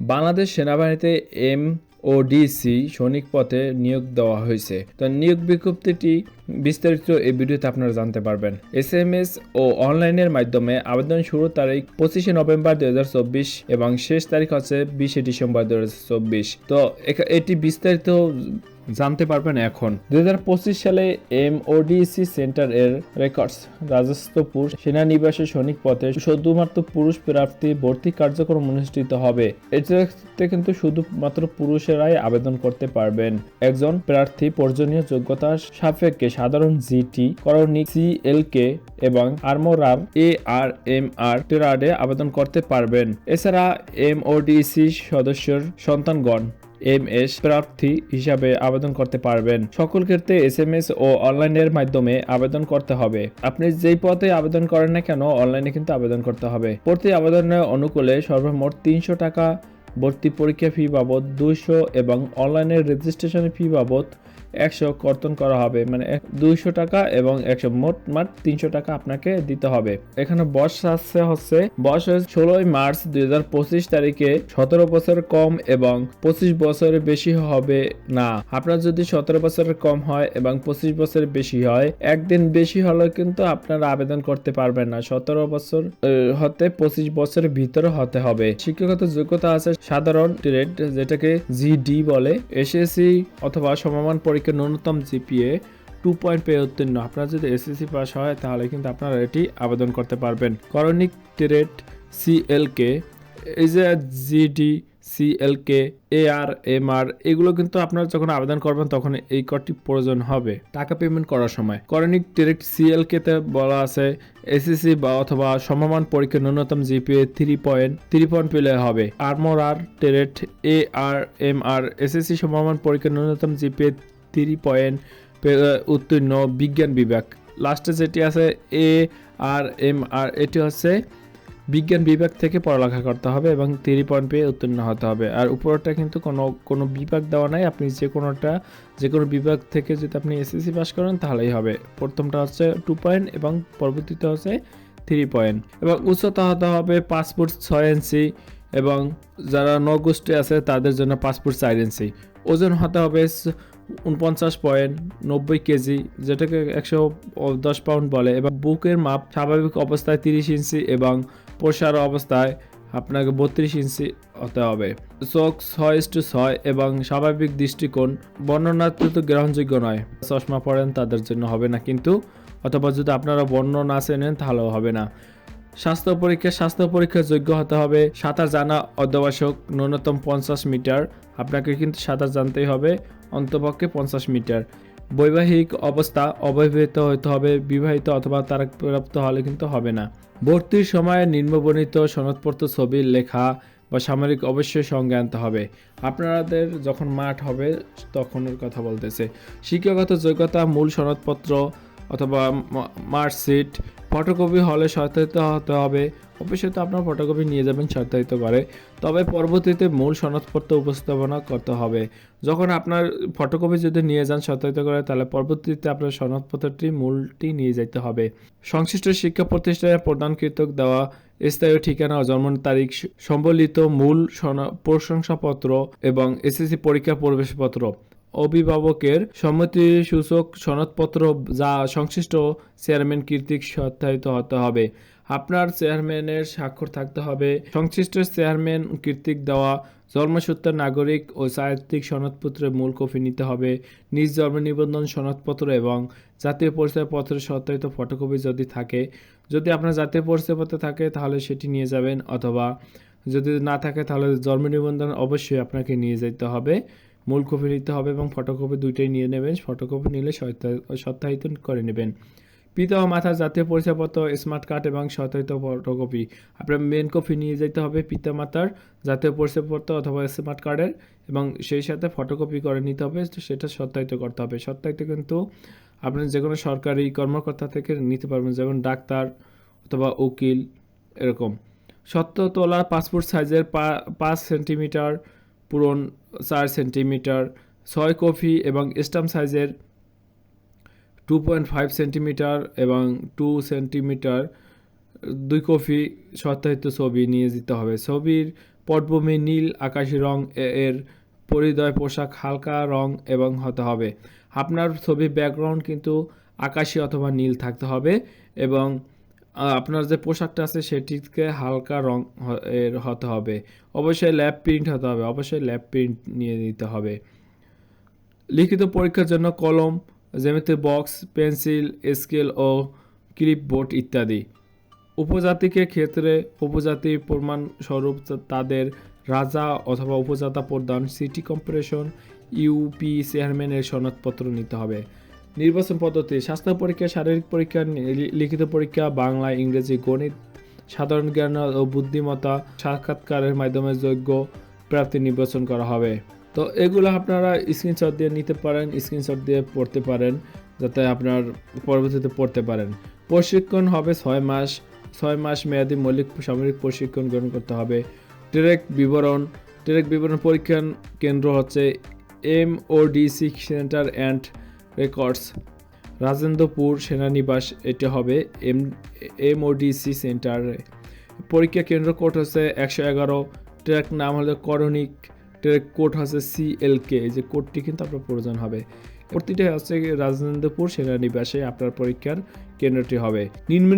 বাংলাদেশ সেনাবাহিনীতে M O DC সৈনিক পথে নিয়োগ দেওয়া হয়েছে। তো নিয়োগ বিজ্ঞপ্তিটি বিস্তারিত এই ভিডিওতে আপনারা জানতে পারবেন। এস এম এস ও অনলাইনের মাধ্যমে আবেদন শুরু তারিখ পঁচিশে নভেম্বর দুই হাজার চব্বিশ এবং শেষ তারিখ হচ্ছে বিশে ডিসেম্বর দুই হাজার চব্বিশ। তো এটি বিস্তারিত জানতে পারবেন এখন। দু হাজার পঁচিশ সালে এম এমওডিসি সেন্টার এর রেকর্ডস রাজস্বপুর সেনানিবাসে সৈনিক পথে শুধুমাত্র পুরুষ প্রার্থী ভর্তি কার্যক্রম অনুষ্ঠিত হবে। এটাতে কিন্তু শুধুমাত্র পুরুষেরাই আবেদন করতে পারবেন। একজন প্রার্থী প্রয়োজনীয় যোগ্যতার সাপেক্ষে সাধারণ জিটি করণিক সিএলকে এবং আর্মোরার এ আর এম আর টেরাডে আবেদন করতে পারবেন। এছাড়া এম এমওডিসি সদস্যের সন্তানগণ এম এস প্রার্থী হিসাবে আবেদন করতে পারবেন। সকল ক্ষেত্রে এস এম এস ও অনলাইনের মাধ্যমে আবেদন করতে হবে। আপনি যেই পথে আবেদন করেন না কেন, অনলাইনে কিন্তু আবেদন করতে হবে। প্রতি আবেদনের অনুকূলে সর্বমোট তিনশো টাকা ভর্তি পরীক্ষা ফি বাবদ, দুইশো এবং অনলাইনের রেজিস্ট্রেশন ফি বাবদ একশো কর্তন করা হবে। মানে দুইশো টাকা এবং একশো মোট মাঠ তিনশো টাকা আপনাকে দিতে হবে। এখানে বয়স আছে হচ্ছে, বয়স ষোলোই মার্চ দুই হাজার পঁচিশ তারিখে। সতেরো বছর কম এবং পঁচিশ বছরের বেশি হবে না। আপনার যদি সতেরো বছরের কম হয় এবং পঁচিশ বছরের বেশি হয়, একদিন বেশি হলে কিন্তু আপনারা আবেদন করতে পারবেন না। সতেরো বছর হতে পঁচিশ বছরের ভিতরে হতে হবে। শিক্ষাগত যোগ্যতা আছে সাধারণ ট্রেড, যেটাকে জিডি বলে, এসএসসি অথবা সমমান পরীক্ষা ন্যূনতম জিপিএ টু পয়েন্ট পেয়ে উত্তীর্ণ। আপনার যদি এসএসসি পাস হয়, তাহলে কিন্তু আপনারা এটি আবেদন করতে পারবেন। করণিক ট্রেড সিএলকে এই যে জিডি সিএলকে এ আর এম আর এগুলো কিন্তু আপনারা যখন আবেদন করবেন, তখন এই কটি প্রয়োজন হবে টাকা পেমেন্ট করার সময়। করণিক ডিরেক্ট সিএলকে তে বলা আছে এসএসসি বা অথবা সমমান পরীক্ষা ন্যূনতম GPA three point three point পেলে হবে। Armour R turret A R M R SSC সমমান পরীক্ষা ন্যূনতম জিপিএ থ্রি পয়েন্ট উত্তীর্ণ বিজ্ঞান বিভাগ। লাস্টে যেটি আছে এ আর এম আর এটি হচ্ছে বিজ্ঞান বিভাগ থেকে পড়ালেখা করতে হবে এবং থ্রি পয়েন্ট পেয়ে উত্তীর্ণ হতে হবে। আর উপরটা কিন্তু কোনো কোনো বিভাগ দেওয়া নাই। আপনি যে কোনোটা, যে কোনো বিভাগ থেকে যদি আপনি এসএসসি পাস করেন, তাহলেই হবে। প্রথমটা হচ্ছে টু পয়েন্ট এবং পরবর্তীতে হচ্ছে থ্রি পয়েন্ট। এবং উচ্চতা হতে হবে ফুট ছয় ইঞ্চি এবং যারা নগোষ্ঠী আছে, তাদের জন্য ফুট চার ইঞ্চি। ওজন হতে হবে উনপঞ্চাশ পয়েন্ট নব্বই কেজি, যেটাকে একশো দশ পাউন্ড বলে। এবং বুকের মাপ স্বাভাবিক অবস্থায় তিরিশ ইঞ্চি এবং প্রসার অবস্থায় আপনাকে বত্রিশ ইঞ্চি হতে হবে। চোখ ছয় টু ছয় এবং স্বাভাবিক দৃষ্টিকোণ বর্ণনাত্মক গ্রহণযোগ্য নয়। চশমা পড়েন তাদের জন্য হবে না কিন্তু, অথবা যদি আপনারা বর্ণনা চেনেন তাহলেও হবে না। স্বাস্থ্য পরীক্ষা, স্বাস্থ্য পরীক্ষার যোগ্য হতে হবে সাঁতার জানা অধ্যাবশ্যক ন্যূনতম পঞ্চাশ মিটার। আপনাকে কিন্তু সাঁতার জানতেই হবে, অন্তপক্ষে পঞ্চাশ মিটার। বৈবাহিক অবস্থা অবিবাহিত হতে হবে, বিবাহিত অথবা তারা প্রাপ্ত হলে কিন্তু হবে না। ভর্তির সময় নিম্নবর্ণিত সনদপত্র ছবি, লেখা বা সামরিক অবশ্যই সঙ্গে আনতে হবে। আপনাদের যখন মাঠ হবে, তখনের কথা বলতেছে। শিক্ষাগত যোগ্যতা, মূল সনদপত্র অথবা মার্কশিট ফটোকপি হলে সত্যায়িত হতে হবে। অবশ্যই তো আপনার ফটোকপি নিয়ে যাবেন সত্যায়িত করে। তবে পরবর্তীতে মূল সনদপত্র উপস্থাপনা করতে হবে। যখন আপনার ফটোকপি যদি নিয়ে যান সত্যায়িত করে, তাহলে পরবর্তীতে আপনার সনদপত্রটি মূলটি নিয়ে যেতে হবে। সংশ্লিষ্ট শিক্ষা প্রতিষ্ঠানের প্রদানকৃত দেওয়া স্থায়ী ঠিকানা জন্ম তারিখ সম্বলিত মূল প্রশংসাপত্র এবং এসএসসি পরীক্ষার প্রবেশপত্র। অভিভাবকের সম্মতি সূচক সনদপত্র যা সংশ্লিষ্ট চেয়ারম্যান কর্তৃক সত্যায়িত হতে হবে। আপনার চেয়ারম্যানের স্বাক্ষর থাকতে হবে। সংশ্লিষ্ট চেয়ারম্যান কর্তৃক দেওয়া জন্মসূত্রের নাগরিক ও চারিত্রিক সনদপত্রের মূল কপি নিতে হবে। নিজ জন্ম নিবন্ধন সনদপত্র এবং জাতীয় পরিচয়পত্রের সত্যায়িত ফটোকপি যদি থাকে, যদি আপনার জাতীয় পরিচয়পত্র থাকে, তাহলে সেটি নিয়ে যাবেন অথবা যদি না থাকে, তাহলে জন্ম নিবন্ধন অবশ্যই আপনাকে নিয়ে যেতে হবে। মূল কপি নিতে হবে এবং ফটোকপি দুইটাই নিয়ে নেবেন। ফটোকপি নিলে সত্যায়- সত্যায়িত করে নেবেন। পিতা ও জাতীয় পরিচয়পত্র স্মার্ট কার্ড এবং সত্যায়িত ফটোকপি আপনার মেন কপি নিয়ে যেতে হবে পিতা মাতার জাতীয় পরিচয়পত্র অথবা স্মার্ট কার্ডের এবং সেই সাথে ফটোকপি করে নিতে হবে সেটা সত্যায়িত করতে হবে। সত্যায়িত কিন্তু আপনি যে কোনো সরকারি কর্মকর্তা থেকে নিতে পারবেন, যেমন ডাক্তার অথবা উকিল, এরকম। সত্য তোলা পাসপোর্ট সাইজের পা- পাঁচ সেন্টিমিটার পূরণ চার সেন্টিমিটার, ছয় কপি এবং স্টাম্প সাইজের টু পয়েন্ট ফাইভ সেন্টিমিটার এবং টু সেন্টিমিটার, দুই কপি সত্যায়িত ছবি নিয়ে যেতে হবে। ছবির পটভূমি নীল, আকাশি রং এর পরিদয় পোশাক হালকা রং এবং হতে হবে। আপনার ছবি ব্যাকগ্রাউন্ড কিন্তু আকাশি অথবা নীল থাকতে হবে এবং আপনার যে পোশাকটা আছে সেটিকে হালকা রং এর হতে হবে। অবশ্যই ল্যাব প্রিন্ট হতে হবে, অবশ্যই ল্যাব প্রিন্ট নিয়ে নিতে হবে। লিখিত পরীক্ষার জন্য কলম জ্যামিতি বক্স, পেন্সিল, স্কেল ও ক্লিপবোর্ড ইত্যাদি। উপজাতিকে ক্ষেত্রে উপজাতির প্রমাণস্বরূপ তাদের রাজা অথবা উপজাতা প্রধান সিটি কর্পোরেশন ইউপি চেয়ারম্যানের সনদপত্র নিতে হবে। নির্বাচন পদ্ধতি, স্বাস্থ্য পরীক্ষা, শারীরিক পরীক্ষা লিখিত পরীক্ষা, বাংলা, ইংরেজি, গণিত, সাধারণ জ্ঞান ও বুদ্ধিমত্তা সাক্ষাৎকারের মাধ্যমে যোগ্য প্রাপ্তি নির্বাচন করা হবে। তো এগুলো আপনারা স্ক্রিনশট দিয়ে নিতে পারেন স্ক্রিনশট দিয়ে পড়তে পারেন, যাতে আপনার পরবর্তীতে পড়তে পারেন। প্রশিক্ষণ হবে ছয় মাস ছয় মাস মেয়াদি মৌলিক সামরিক প্রশিক্ষণ গ্রহণ করতে হবে। ডিরেক্ট বিবরণ ডিরেক্ট বিবরণ পরীক্ষা কেন্দ্র হচ্ছে M O DC centre and records Rajendrapur সেনানিবাস, এটি হবে এম, এমওডিসি সেন্টারে পরীক্ষা কেন্দ্র কোড হচ্ছে একশো এগারো, ট্র্যাক নাম হলো করণিক, ট্র্যাক কোড হচ্ছে সিএলকে যে কোডটি কিন্তু আপনার প্রয়োজন হবে। প্রতিটা হচ্ছে রাজেন্দ্রপুর সেনানিবাসে আপনার পরীক্ষার কেন্দ্রটি হবে। নিম্ন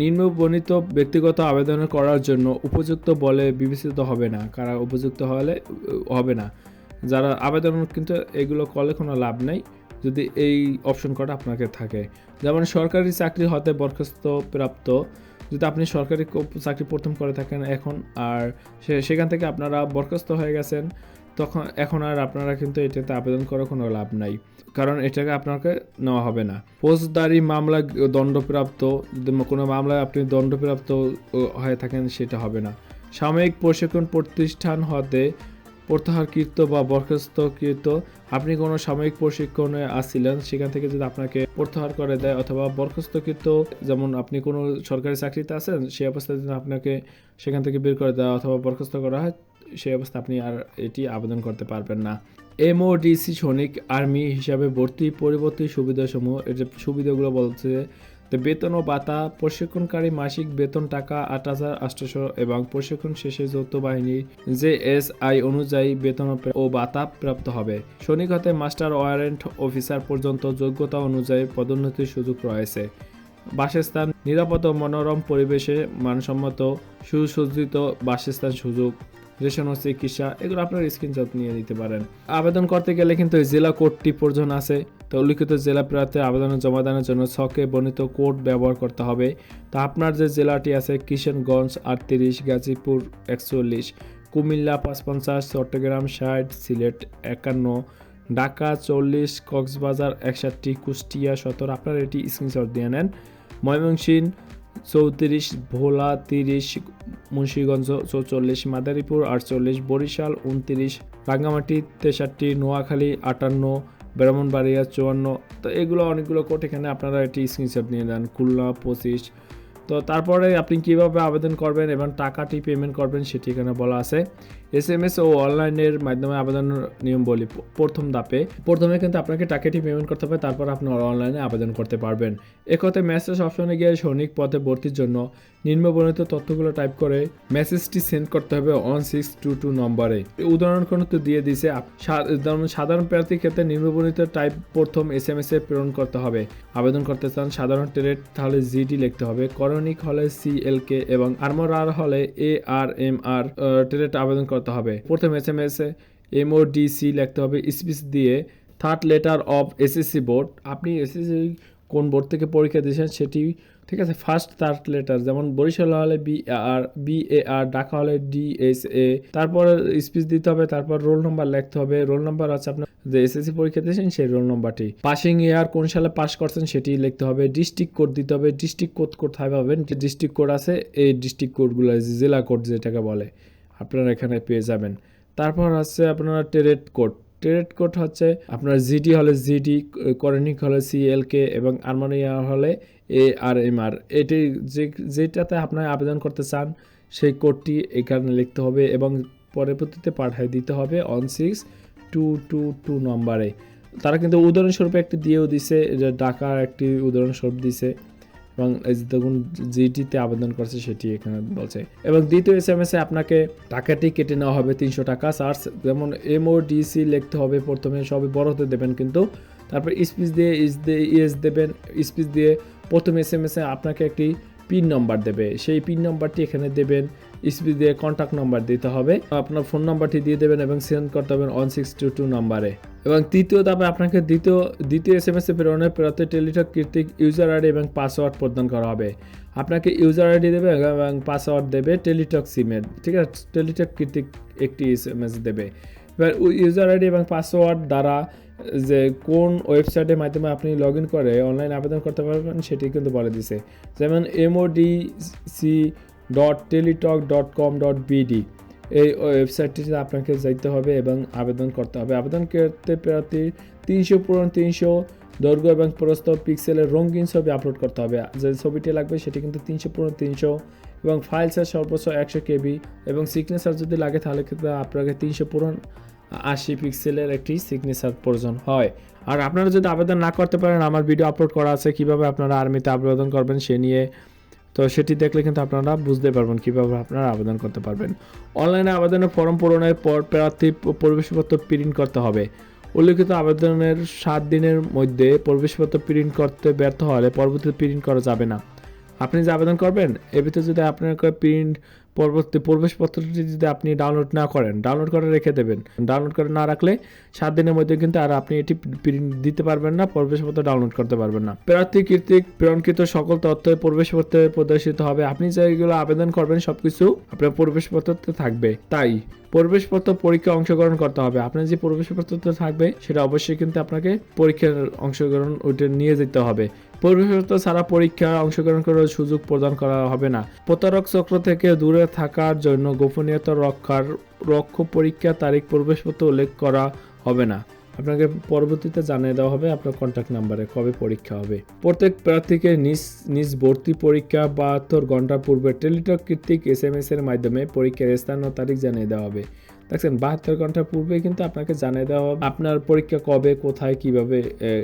নিম্নবর্ণিত ব্যক্তিগত আবেদন করার জন্য উপযুক্ত বলে বিবেচিত হবে না। কারা উপযুক্ত হলে, হবে না। যারা আবেদন কিন্তু এগুলো করলে কোনো লাভ নেই। যদি এই অপশন কটা আপনাকে থাকে। যেমন সরকারি চাকরি হতে বরখাস্ত প্রাপ্ত যদি আপনি সরকারি চাকরি প্রথম করে থাকেন এখন আর সেখান থেকে আপনারা বরখাস্ত হয়ে গেছেন, তখন এখন আর আপনারা কিন্তু এটাতে আবেদন করার কোনো লাভ নাই। কারণ এটাকে আপনাকে নেওয়া হবে না। ফৌজদারি মামলা দণ্ডপ্রাপ্ত যদি কোনো মামলায় আপনি দণ্ডপ্রাপ্ত হয়ে থাকেন সেটা হবে না। সাময়িক প্রশিক্ষণ প্রতিষ্ঠান হতে প্রত্যাহারকৃত বা বরখাস্তকৃত, আপনি কোনো সাময়িক প্রশিক্ষণে আসছিলেন সেখান থেকে যদি আপনাকে প্রত্যাহার করে দেয় অথবা বরখাস্তকৃত, যেমন আপনি কোনো সরকারি চাকরিতে আছেন সেই অবস্থায় যদি আপনাকে সেখান থেকে বের করে দেওয়া অথবা বরখাস্ত করা হয় সেই অবস্থা আপনি আর এটি আবেদন করতে পারবেন না। এমওডিসি সৈনিক আর্মি হিসাবে ভর্তি পরিবর্তী সুবিধাসমূহ এর যে সুবিধাগুলো বলছে তো বেতন ও ভাতা, প্রশিক্ষণকারী মাসিক বেতন টাকা আট হাজার আটশোশো এবং প্রশিক্ষণ শেষে যৌথ বাহিনীর যে এস আই অনুযায়ী বেতন ও ভাতা প্রাপ্ত হবে। সৈনিক হতে মাস্টার ওয়ারেন্ট অফিসার পর্যন্ত যোগ্যতা অনুযায়ী পদোন্নতির সুযোগ রয়েছে। বাসস্থান, নিরাপদ মনোরম পরিবেশে মানসম্মত, সুসজ্জিত বাসস্থান সুযোগ রেশন ও চিকিৎসা, এগুলো আপনার স্ক্রিনশট নিয়ে নিতে পারেন। আবেদন করতে গেলে কিন্তু জেলা কোডটি প্রয়োজন আছে। তো উল্লিখিত জেলা প্রার্থী আবেদন জমাদানের জন্য ছকে বর্ণিত কোড ব্যবহার করতে হবে। তা আপনার যে জেলাটি আছে, কিশনগঞ্জ আটত্রিশ, গাজীপুর একচল্লিশ, কুমিল্লা পাঁচ পঞ্চাশ চট্টগ্রাম ষাট, সিলেট একান্ন, ঢাকা চল্লিশ, কক্সবাজার একষট্টি, কুষ্টিয়া সতেরো। আপনার এটি স্ক্রিনশট দিয়ে নেন। ময়মনসিংহ চৌত্রিশ, ভোলা তিরিশ, মুন্সীগঞ্জ চৌচল্লিশ, মাদারীপুর আটচল্লিশ, বরিশাল উনত্রিশ রাঙ্গামাটি তেষট্টি, নোয়াখালী আটান্ন, ব্রাহ্মণবাড়িয়া চুয়ান্ন। তো এগুলো অনেকগুলো কোর্ট এখানে আপনারা একটি স্ক্রিনশট নিয়ে নেন, খুলনা পঁচিশ। তো তারপরে আপনি কীভাবে আবেদন করবেন এবং টাকাটি পেমেন্ট করবেন সেটি এখানে বলা আছে। এস এম এস ও অনলাইনের মাধ্যমে আবেদনের নিয়ম বলি প্রথম ধাপে। প্রথমে কিন্তু আপনাকে টাকাটি পেমেন্ট করতে হবে, তারপর আপনি অনলাইনে আবেদন করতে পারবেন। একথে মেসেজ অপশনে গিয়ে সৈনিক পদে ভর্তির জন্য নিম্নবর্ণিত তথ্যগুলো টাইপ করে মেসেজটি সেন্ড করতে হবে ওয়ান সিক্স টু টু নম্বরে। উদাহরণ কোনো তো দিয়ে দিছে সাধারণ প্রার্থীর ক্ষেত্রে নিম্নবর্ণিত টাইপ প্রথম এস এম এস এ প্রেরণ করতে হবে। আবেদন করতে চান সাধারণ ট্রেড তাহলে জিডি লিখতে হবে করণিক হলে সিএলকে এবং আর্মর আর হলে এ আর এম আর ট্রেড আবেদন করতে হবে। প্রথম এস এম এস এমওডিসি লিখতে হবে। স্পিচ দিয়ে third letter of SSC board আপনি এসএসসি কোন বোর্ড থেকে পরীক্ষা দিয়েছেন সেটি, ঠিক আছে? ফার্স্ট থার্ড লেটার যেমন বরিশাল হলে B R B A R Dhaka হলে ডি এস এ তারপর স্পিচ দিতে হবে, তারপর রোল নাম্বার লিখতে হবে। রোল নাম্বার আছে আপনার, যে এসএসসি পরীক্ষা দিয়েছেন সেই রোল নম্বরটি পাসিং ইয়ার কোন সালে পাস করছেন সেটি লিখতে হবে। ডিস্ট্রিক্ট কোড দিতে হবে। ডিস্ট্রিক্ট কোড কোথায় পাবেন? ডিস্ট্রিক্ট কোড আছে, এই ডিস্ট্রিক্ট কোডগুলো জেলা কোড যেটাকে বলে। আপনারা এখানে পেয়ে যাবেন। তারপর হচ্ছে আপনার টেরেট কোড টেরেট কোড হচ্ছে আপনার জিডি হলে জিডি করণিক হলে সিএলকে এবং আর্মানিয়া হলে এ আর এম আর এটি যেটাতে আপনার আবেদন করতে চান, সেই কোডটি এখানে লিখতে হবে এবং পরবর্তীতে পাঠিয়ে দিতে হবে on six two two two নম্বরে তারা কিন্তু উদাহরণস্বরূপ একটি দিয়েও দিছে যে ডাকার একটি উদাহরণস্বরূপ দিছে। এবং দেখুন যেটিতে আবেদন করছে সেটি এখানে বলছে। এবং দ্বিতীয় এস এম এস এ আপনাকে টাকাটি কেটে নেওয়া হবে তিনশো টাকা। চার্জ যেমন এমওডিসি লিখতে হবে প্রথমে, সবই বড়তে দেবেন কিন্তু। তারপর স্পিচ দিয়ে ইস দিয়ে ইএস দেবেন। স্পিচ দিয়ে প্রথম এস এম এস এ আপনাকে একটি পিন নম্বর দেবে। সেই পিন নম্বরটি এখানে দেবেন। স্পিচ দিয়ে কন্ট্যাক্ট নাম্বার দিতে হবে। আপনার ফোন নাম্বারটি দিয়ে দেবেন এবং সেন্ড করতে হবে ওয়ান সিক্স টু টু নাম্বারে এবং তৃতীয় ধাপে আপনাকে দ্বিতীয় দ্বিতীয় এস এম এস এ প্রেরণের প্রাতে টেলিটক কর্তৃক ইউজার আইডি এবং পাসওয়ার্ড প্রদান করা হবে। আপনাকে ইউজার আইডি দেবে এবং পাসওয়ার্ড দেবে টেলিটক সিমের ঠিক আছে? টেলিটক কর্তৃক একটি এস এম এস দেবে এবার ইউজার আইডি এবং পাসওয়ার্ড দ্বারা যে কোন ওয়েবসাইটের মাধ্যমে আপনি লগ ইন করে অনলাইন আবেদন করতে পারবেন, সেটি কিন্তু বলে দিছে। যেমন MODC dot Teletalk dot com dot BD এই ওয়েবসাইটটিতে আপনাকে যাইতে হবে এবং আবেদন করতে হবে। আবেদন করতে প্রার্থী তিনশো পূরণ তিনশো, দৈর্ঘ্য এবং প্রস্থ পিক্সেলের রঙিন ছবি আপলোড করতে হবে। যে ছবিটি লাগবে সেটি কিন্তু তিনশো পূরণ তিনশো এবং ফাইল সাইজ সর্বোচ্চ একশো কেবি এবং সিগনেচার যদি লাগে তাহলে কিন্তু আপনাকে তিনশো পূরণ আশি পিক্সেলের একটি সিগনেচার প্রয়োজন হয়। আর আপনারা যদি আবেদন না করতে পারেন, আমার ভিডিও আপলোড করা আছে। কীভাবে আপনারা আর্মিতে আবেদন করবেন সে নিয়ে তো সেটি দেখলে কিন্তু আপনারা বুঝতে পারবেন কীভাবে আপনারা আবেদন করতে পারবেন। অনলাইনে আবেদনের ফর্ম পূরণের পর প্রার্থী প্রবেশপত্র প্রিন্ট করতে হবে। উল্লিখিত আবেদনের সাত দিনের মধ্যে প্রবেশপত্র প্রিন্ট করতে ব্যর্থ হলে পরবর্তীতে প্রিন্ট করা যাবে না। আপনি যে আবেদন করবেন, এ ভিতরে যদি আপনার প্রিন্ট পরবর্তী প্রবেশপত্রটি যদি আপনি ডাউনলোড না করেন ডাউনলোড করে রেখে দেবেন। ডাউনলোড করে না রাখলে সাত দিনের মধ্যে কিন্তু আর আপনি এটি প্রিন্ট দিতে পারবেন না, প্রবেশপত্র ডাউনলোড করতে পারবেন না। প্রার্থী কর্তৃক প্রেরণকৃত সকল তথ্য প্রবেশপত্রে প্রদর্শিত হবে। আপনি যেগুলো আবেদন করবেন সবকিছু আপনার প্রবেশপত্রতে থাকবে। তাই প্রবেশপত্র পরীক্ষা অংশগ্রহণ করতে হবে। আপনার যে প্রবেশপত্র থাকবে, সেটা অবশ্যই কিন্তু আপনাকে পরীক্ষার অংশগ্রহণ ওইটা নিয়ে যেতে হবে। প্রবেশপত্র ছাড়া পরীক্ষায় অংশগ্রহণ করার সুযোগ প্রদান করা হবে না। প্রতারক চক্র থেকে দূরে থাকার জন্য গোপনীয়তা রক্ষার রক্ষ পরীক্ষা তারিখ, প্রবেশপত্র উল্লেখ করা হবে না। আপনাকে পরবর্তীতে জানিয়ে দেওয়া হবে আপনার কন্ট্যাক্ট নাম্বারে কবে পরীক্ষা হবে। প্রত্যেক প্রার্থীকে নিজ নিজ ভর্তি পরীক্ষা বাহাত্তর ঘণ্টা পূর্বে টেলিটক কর্তৃক এস এম এস এর মাধ্যমে পরীক্ষার স্থান ও তারিখ জানিয়ে দেওয়া হবে। দেখছেন, বাহাত্তর ঘণ্টা পূর্বে কিন্তু আপনাকে জানিয়ে দেওয়া হবে আপনার পরীক্ষা কবে, কোথায়, কীভাবে,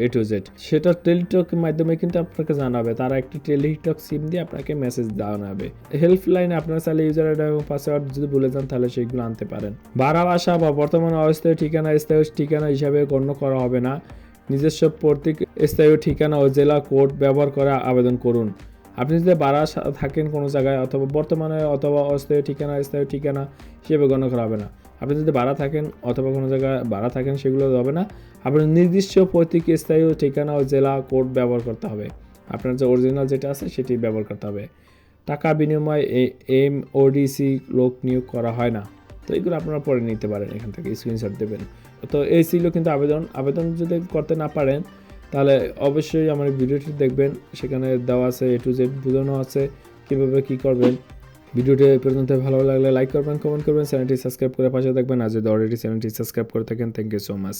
এ টু জেড সেটা টেলিটকের মাধ্যমে কিন্তু আপনাকে জানাবে। তারা একটি টেলিটক সিম দিয়ে আপনাকে মেসেজ জানাবে। হেল্পলাইনে আপনার চাইলে ইউজার আইডি এবং পাসওয়ার্ড যদি ভুলে যান, তাহলে সেগুলো আনতে পারেন। ভাড়া বাসা বা বর্তমান অস্থায়ী ঠিকানা, স্থায়ী ঠিকানা হিসাবে গণ্য করা হবে না। নিজস্ব প্রতীক, স্থায়ী ঠিকানা ও জেলা কোড ব্যবহার করে আবেদন করুন। আপনি যদি বাড়া থাকেন কোনো জায়গায় অথবা বর্তমানে অথবা অস্থায়ী ঠিকানা, স্থায়ী ঠিকানা হিসেবে গণ্য করা হবে না। আপনি যদি ভাড়া থাকেন অথবা কোনো জায়গায় ভাড়া থাকেন, সেগুলো হবে না। আপনার নির্দিষ্ট প্রতীক স্থায়ী ঠিকানা ও জেলা কোড ব্যবহার করতে হবে। আপনার যে অরিজিনাল যেটা আছে, সেটি ব্যবহার করতে হবে। টাকা বিনিময়ে এম ওডিসি লোক নিয়োগ করা হয় না। তো এগুলো আপনারা পরে নিতে পারেন এখান থেকে স্ক্রিনশট দেবেন। তো এই ছিল কিন্তু আবেদন। আবেদন যদি করতে না পারেন, তাহলে অবশ্যই আমার ভিডিওটি দেখবেন। সেখানে দেওয়া আছে এ টু জেড বোঝানো আছে কীভাবে কী করবেন। ভিডিওটি এই পর্যন্ত ভালো লাগলে লাইক করবেন কমেন্ট করবেন চ্যানেলটি সাবস্ক্রাইব করে পাশে থাকবেন। আর যদি অলরেডি চ্যানেলটি সাবস্ক্রাইব করে থাকেন থ্যাংক ইউ সো মাচ